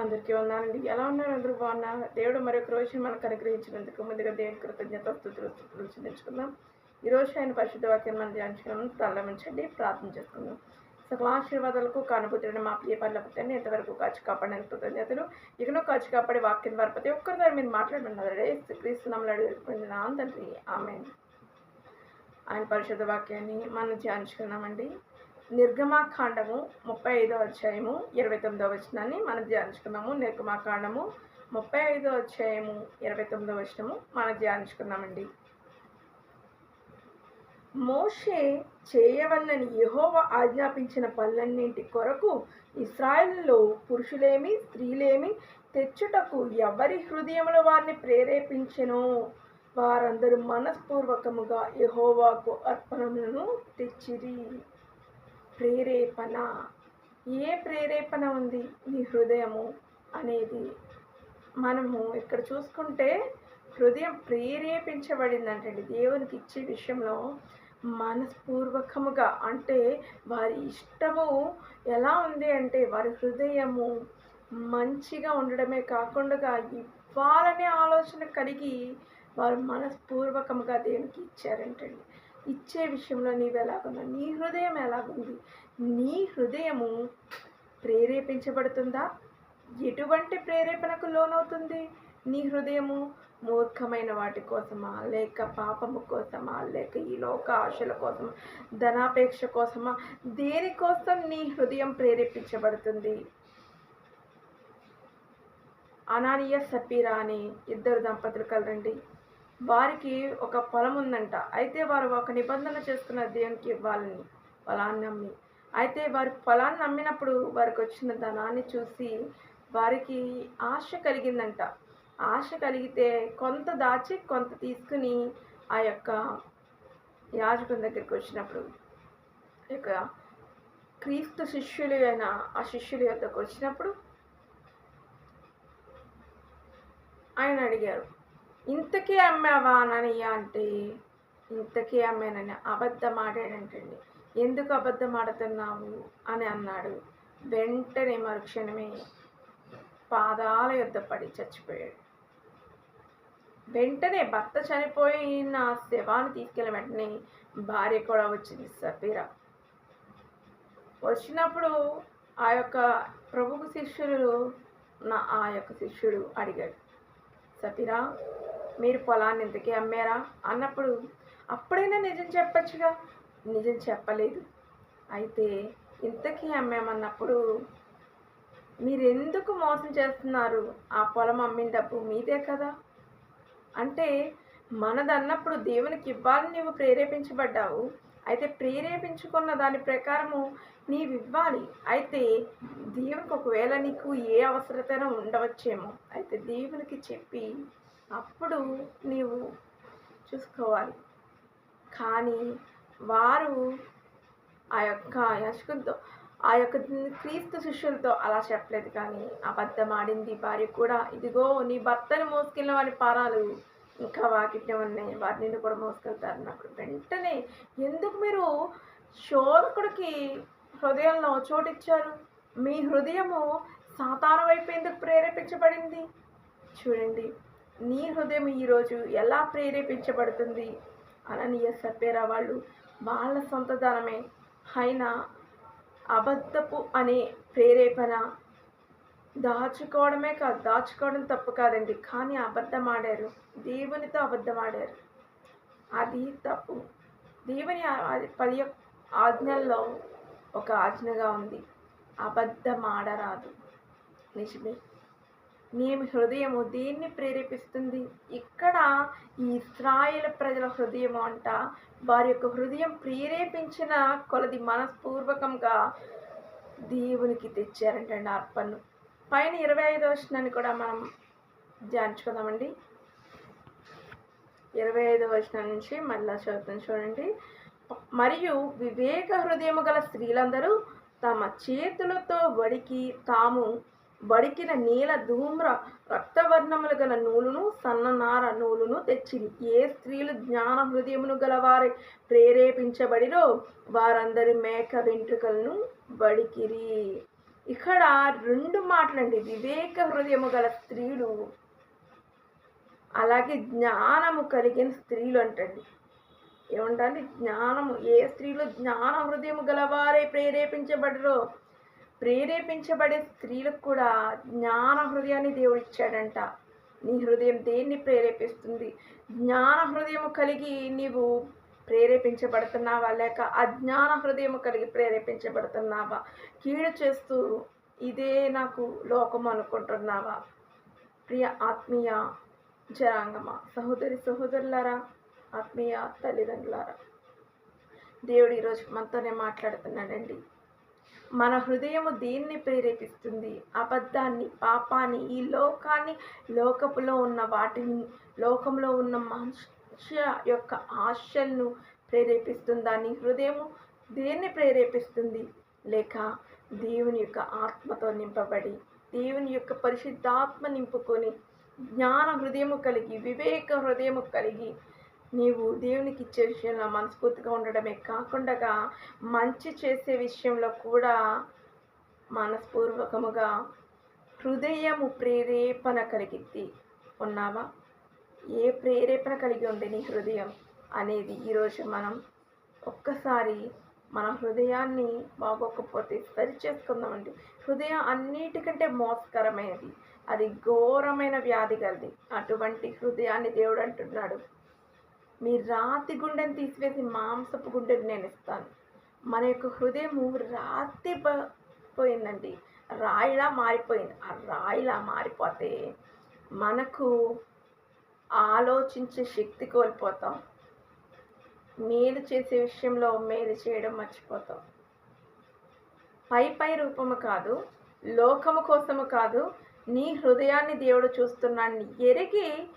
అందరికీ ఉన్నానండి ఎలా ఉన్నారు అందరూ? బాగున్నారు? దేవుడు మరొక రోజు మనకు అనుగ్రహించినందుకు ముందుగా దేవుని కృతజ్ఞత స్థుతులు నేర్చుకుందాం చెల్లించుకుందాం. ఈ రోజు ఆయన పరిశుద్ధ వాక్యం మనం ధ్యానించుకున్నాం ప్రారంభించండి. ప్రార్థన చేసుకుందాం. సకల ఆశీర్వాదాలకు కానుభూతుడిని మా ప్రియ పనుల పుట్టాన్ని ఎంతవరకు కాచి కాపాడిన కృతజ్ఞతలు. ఇకనో కాచి కాపాడే వాక్యం ద్వారా ప్రతి ఒక్కరి దాని మీరు మాట్లాడుతున్నారు క్రీస్తునామలు అడుగుతున్నా తండ్రి. ఆమె ఆయన పరిశుద్ధ వాక్యాన్ని మనం ధ్యానించుకున్నామండి నిర్గమాకాండము ముప్పై ఐదో అధ్యాయము ఇరవై తొమ్మిదో వచనాన్ని మనం ధ్యానించుకున్నాము నిర్గమాకాండము ముప్పై ఐదో అధ్యాయము ఇరవై తొమ్మిదో వచనము మనం ధ్యానించుకున్నామండి మోషే చేయవన్నని యహోవ ఆజ్ఞాపించిన పనులన్నింటి కొరకు ఇస్రాయల్లో పురుషులేమి స్త్రీలేమి తెచ్చుటకు ఎవరి హృదయముల వారిని ప్రేరేపించెనో వారందరూ మనస్పూర్వకముగా యహోవాకు అర్పణములను తెచ్చిరి. ప్రేరేపణ. ఏ ప్రేరేపణ ఉంది నీ హృదయము అనేది? మనము ఇక్కడ చూసుకుంటే హృదయం ప్రేరేపించబడిందంటండి దేవునికి ఇచ్చే విషయంలో మనస్పూర్వకముగా అంటే వారి ఇష్టము ఎలా ఉంది అంటే వారి హృదయము మంచిగా ఉండడమే కాకుండా ఇవ్వాలనే ఆలోచన కలిగి వారు మనస్పూర్వకముగా దేవునికి ఇచ్చారంటండి. ఇచ్చే విషయంలో నీవు ఎలాగున్నావు నీ హృదయం ఎలాగుంది? నీ హృదయము ప్రేరేపించబడుతుందా? ఎటువంటి ప్రేరేపణకు లోనవుతుంది? నీ హృదయము మూర్ఖమైన వాటి కోసమా? లేక పాపము కోసమా? లేక ఈ లోక ఆశల కోసమా? ధనాపేక్ష కోసమా? దేనికోసం నీ హృదయం ప్రేరేపించబడుతుంది? అనానియ సపీరా అని ఇద్దరు దంపతులు కలరండి. వారికి ఒక పొలం ఉందంట అయితే వారు ఒక నిబంధన చేసుకున్న దేవునికి ఇవ్వాలని పొలాన్ని నమ్మి అయితే వారి పొలాన్ని నమ్మినప్పుడు వారికి వచ్చిన ధనాన్ని చూసి వారికి ఆశ కలిగిందంట. ఆశ కలిగితే కొంత దాచి కొంత తీసుకుని ఆ యొక్క యాజకుని దగ్గరికి వచ్చినప్పుడు యొక్క క్రీస్తు శిష్యులు అయిన ఆ శిష్యుల యొక్కకు వచ్చినప్పుడు ఆయన అడిగారు ఇంతకీ అమ్మావా అనయ్య అంటే ఇంతకీ అమ్మానని అబద్ధం ఆడాడంటండి. ఎందుకు అబద్ధం ఆడుతున్నావు అని అన్నాడు. వెంటనే మరుక్షణమే పాదాల యుద్ధ పడి చచ్చిపోయాడు. వెంటనే భర్త చనిపోయిన శవాన్ని తీసుకెళ్ళిన వెంటనే భార్య కూడా వచ్చింది సఫీరా వచ్చినప్పుడు ఆ యొక్క ప్రభుకు శిష్యులు నా ఆ యొక్క శిష్యుడు అడిగాడు సబీరా మీరు పొలాన్ని ఇంతకీ అమ్మారా? అన్నప్పుడు అప్పుడైనా నిజం చెప్పచ్చుగా. నిజం చెప్పలేదు. అయితే ఇంతకీ అమ్మామన్నప్పుడు మీరు ఎందుకు మోసం చేస్తున్నారు? ఆ పొలం అమ్మిన డబ్బు మీదే కదా. అంటే మనదన్నప్పుడు దేవునికి ఇవ్వాలని నీవు ప్రేరేపించబడ్డావు. అయితే ప్రేరేపించుకున్న దాని ప్రకారము నీవు ఇవ్వాలి. అయితే దేవునికి ఒకవేళ నీకు ఏ అవసరతైనా ఉండవచ్చేమో. అయితే దేవునికి చెప్పి అప్పుడు నీవు చూసుకోవాలి. కానీ వారు ఆ యొక్క యశకులతో ఆ యొక్క క్రీస్తు శిష్యులతో అలా చెప్పలేదు. కానీ అబద్ధం ఆడింది భార్య కూడా ఇదిగో నీ భర్తను మోసుకెళ్ళిన వారి పారాలు ఇంకా వాకిట్నే ఉన్నాయి. వారిని కూడా మోసుకెళ్తారు. అన్నప్పుడు వెంటనే ఎందుకు మీరు శోధకుడికి హృదయంలో చోటిచ్చారు మీ హృదయము సాతాను వైపు ఎందుకు ప్రేరేపించబడింది? చూడండి నీ హృదయం ఈరోజు ఎలా ప్రేరేపించబడుతుంది? అననీయ సప్పేరా వాళ్ళు వాళ్ళ సొంతధనమే అయినా అబద్ధపు అనే ప్రేరేపణ దాచుకోవడమే కాదు దాచుకోవడం తప్పు కాదండి. కానీ అబద్ధం ఆడారు దేవునితో అబద్ధం ఆడారు అది తప్పు. దేవుని పది ఆజ్ఞల్లో ఒక ఆజ్ఞగా ఉంది. అబద్ధం ఆడరాదు నిజమే. నీ హృదయము దేన్ని ప్రేరేపిస్తుంది? ఇక్కడ ఈ ఇస్రాయేల్ ప్రజల హృదయము అంట వారి యొక్క హృదయం ప్రేరేపించిన కొలది మనస్పూర్వకంగా దేవునికి తెచ్చారంటండి అర్పణను పైన ఇరవై ఐదో వచనాన్ని కూడా మనం ధ్యానించుకుందామండి. ఇరవై ఐదో వచనం నుంచి మళ్ళా చదువుతాను చూడండి. మరియు వివేక హృదయము గల స్త్రీలందరూ తమ చేతులతో వడికి తాము వడికిన నీల ధూమ్ర రక్తవర్ణములు గల నూలును సన్ననార నూలును తెచ్చిరి ఏ స్త్రీలు జ్ఞాన హృదయమును గలవారే? ప్రేరేపించబడిరో వారందరి మేక వెంట్రుకలను వడికిరి ఇక్కడ రెండు మాటలండి. వివేక హృదయము గల స్త్రీలు అలాగే జ్ఞానము కలిగిన స్త్రీలు అంటండి. ఏమంటే జ్ఞానము ఏ స్త్రీలు జ్ఞాన హృదయము గలవారే? ప్రేరేపించబడరో ప్రేరేపించబడే స్త్రీలకు కూడా జ్ఞాన హృదయాన్ని దేవుడు ఇచ్చాడంట. నీ హృదయం దేన్ని ప్రేరేపిస్తుంది? జ్ఞాన హృదయము కలిగి నీవు ప్రేరేపించబడుతున్నావా? లేక అజ్ఞాన హృదయము కలిగి ప్రేరేపించబడుతున్నావా? కీడు చేస్తూ ఇదే నాకు లోకం అనుకుంటున్నావా? ప్రియ ఆత్మీయ జనాంగమా సహోదరి సహోదరులారా ఆత్మీయ తల్లిదండ్రులారా దేవుడు ఈరోజు మనతోనే మాట్లాడుతున్నాడండి. మన హృదయము దేన్ని ప్రేరేపిస్తుంది? అబద్ధాన్ని పాపాన్ని ఈ లోకాన్ని లోకపులో ఉన్న వాటిని లోకంలో ఉన్న మనుష్య యొక్క ఆశలను ప్రేరేపిస్తుందా? నీ హృదయము దేన్ని ప్రేరేపిస్తుంది? లేక దేవుని యొక్క ఆత్మతో నింపబడి దేవుని యొక్క పరిశుద్ధాత్మ నింపుకొని జ్ఞాన హృదయము కలిగి వివేక హృదయము కలిగి నీవు దేవునికి ఇచ్చే విషయంలో మనస్ఫూర్తిగా ఉండడమే కాకుండా మంచి చేసే విషయంలో కూడా మనస్పూర్వకముగా హృదయము ప్రేరేపణ కలిగిద్ది ఉన్నావా? ఏ ప్రేరేపణ కలిగి ఉంది నీ హృదయం అనేది ఈరోజు మనం ఒక్కసారి మన హృదయాన్ని బాగోకపోతే సరి చేసుకుందామండి. హృదయం అన్నిటికంటే మోసకరమైనది. అది ఘోరమైన వ్యాధి కలిది. అటువంటి హృదయాన్ని దేవుడు అంటున్నాడు. మీ రాతి గుండెని తీసివేసి మాంసపు గుండెని నేను ఇస్తాను. మన యొక్క హృదయము రాతి పోయిందండి. రాయిలా మారిపోయింది. ఆ రాయిలా మారిపోతే మనకు ఆలోచించే శక్తి కోల్పోతాం. మేలు చేసే విషయంలో మేలు చేయడం మర్చిపోతాం. పై పై రూపము కాదు లోకము కోసము కాదు నీ హృదయాన్ని దేవుడు చూస్తున్నాడు. ఎరిగి